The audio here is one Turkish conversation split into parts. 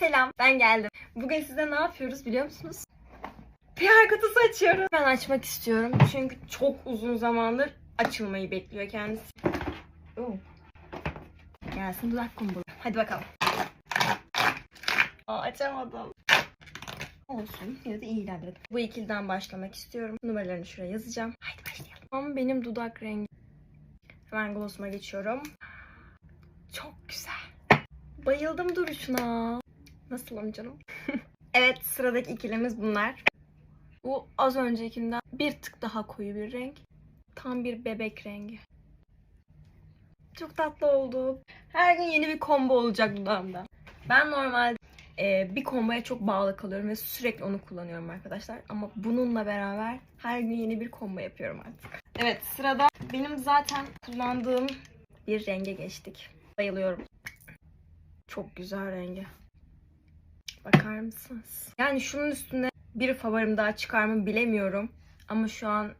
Selam, ben geldim. Bugün size ne yapıyoruz biliyor musunuz? PR kutusu açıyorum. Ben açmak istiyorum çünkü çok uzun zamandır açılmayı bekliyor kendisi. Oo. Gelsin dudak kumbulu. Hadi bakalım. Aa, açamadım. Olsun. Yine de iyi ilerledim. Bu ikiliden başlamak istiyorum. Numaralarını şuraya yazacağım. Haydi başlayalım. Ama benim dudak rengi. Hemen glossuma geçiyorum. Çok güzel. Bayıldım duruşuna. Nasılım canım? evet sıradaki ikilimiz bunlar. Bu az öncekinden bir tık daha koyu bir renk. Tam bir bebek rengi. Çok tatlı oldu. Her gün yeni bir combo olacak dudağımda. Ben normalde e, bir komboya çok bağlı kalıyorum ve sürekli onu kullanıyorum arkadaşlar. Ama bununla beraber her gün yeni bir combo yapıyorum artık. Evet sırada benim zaten kullandığım bir renge geçtik. Bayılıyorum. Çok güzel rengi. Bakar mısınız? Yani şunun üstüne bir favorim daha çıkar mı bilemiyorum. Ama şu an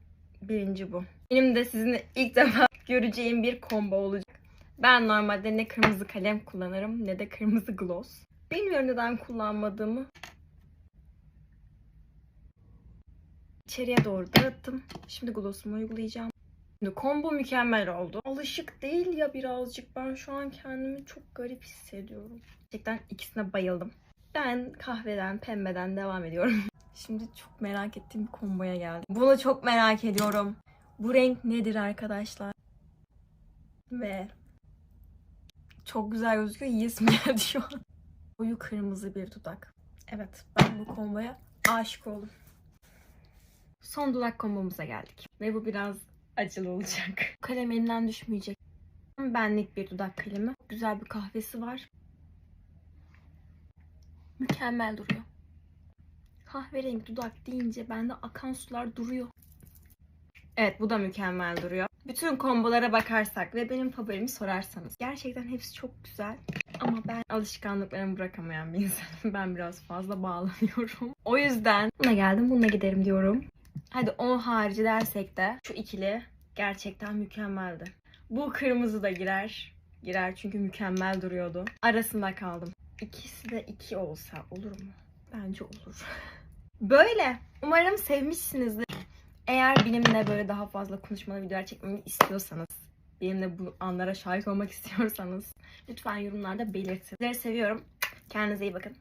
birinci bu. Benim de sizinle ilk defa göreceğim bir combo olacak. Ben normalde ne kırmızı kalem kullanırım ne de kırmızı gloss. Bilmiyorum neden kullanmadığımı. İçeriye doğru dağıttım. Şimdi glossumu uygulayacağım. Şimdi combo mükemmel oldu. Alışık değil ya birazcık. Ben şu an kendimi çok garip hissediyorum. Gerçekten ikisine bayıldım. Ben kahveden, pembeden devam ediyorum. Şimdi çok merak ettiğim bir komboya geldim. Bunu çok merak ediyorum. Bu renk nedir arkadaşlar? Ve çok güzel gözüküyor. Yiyesim geldi şu an. Boyu kırmızı bir dudak. Evet ben bu komboya aşık oldum. Son dudak kombomuza geldik. Ve bu biraz acılı olacak. Kalem elimden düşmeyecek. Benlik bir dudak kalemi. Güzel bir kahvesi var. Mükemmel duruyor. Kahverengi dudak deyince bende akan sular duruyor. Evet bu da mükemmel duruyor. Bütün kombolara bakarsak ve benim favorimi sorarsanız. Gerçekten hepsi çok güzel. Ama ben alışkanlıklarımı bırakamayan bir insanım. Ben biraz fazla bağlanıyorum. O yüzden buna geldim bununla giderim diyorum. Hadi o harici dersek de şu ikili gerçekten mükemmeldi. Bu kırmızı da girer. Girer çünkü mükemmel duruyordu. Arasında kaldım. İkisi de iki olsa olur mu? Bence olur. Böyle. Umarım sevmişsinizdir. Eğer benimle böyle daha fazla konuşmalı videolar çekmemi istiyorsanız, benimle bu anlara şahit olmak istiyorsanız lütfen yorumlarda belirtin. Sizleri seviyorum. Kendinize iyi bakın.